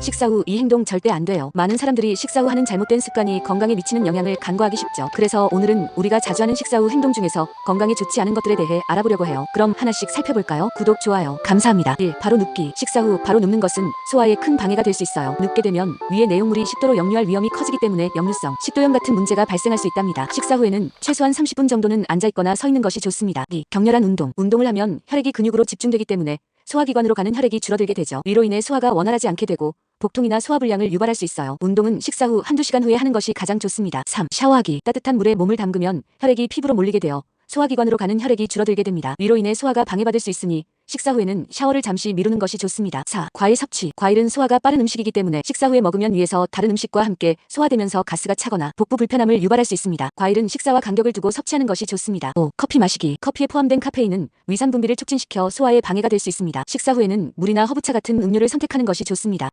식사 후 이 행동 절대 안 돼요. 많은 사람들이 식사 후 하는 잘못된 습관이 건강에 미치는 영향을 간과하기 쉽죠. 그래서 오늘은 우리가 자주 하는 식사 후 행동 중에서 건강에 좋지 않은 것들에 대해 알아보려고 해요. 그럼 하나씩 살펴볼까요? 구독, 좋아요. 감사합니다. 1. 바로 눕기. 식사 후 바로 눕는 것은 소화에 큰 방해가 될 수 있어요. 눕게 되면 위의 내용물이 식도로 역류할 위험이 커지기 때문에 역류성, 식도염 같은 문제가 발생할 수 있답니다. 식사 후에는 최소한 30분 정도는 앉아 있거나 서 있는 것이 좋습니다. 2. 격렬한 운동. 운동을 하면 혈액이 근육으로 집중되기 때문에 소화기관으로 가는 혈액이 줄어들게 되죠. 이로 인해 소화가 원활하지 않게 되고 복통이나 소화불량을 유발할 수 있어요. 운동은 식사 후 한두 시간 후에 하는 것이 가장 좋습니다. 3. 샤워하기. 따뜻한 물에 몸을 담그면 혈액이 피부로 몰리게 되어 소화기관으로 가는 혈액이 줄어들게 됩니다. 이로 인해 소화가 방해받을 수 있으니 식사 후에는 샤워를 잠시 미루는 것이 좋습니다. 4. 과일 섭취. 과일은 소화가 빠른 음식이기 때문에 식사 후에 먹으면 위에서 다른 음식과 함께 소화되면서 가스가 차거나 복부 불편함을 유발할 수 있습니다. 과일은 식사와 간격을 두고 섭취하는 것이 좋습니다. 5. 커피 마시기. 커피에 포함된 카페인은 위산 분비를 촉진시켜 소화에 방해가 될 수 있습니다. 식사 후에는 물이나 허브차 같은 음료를 선택하는 것이 좋습니다.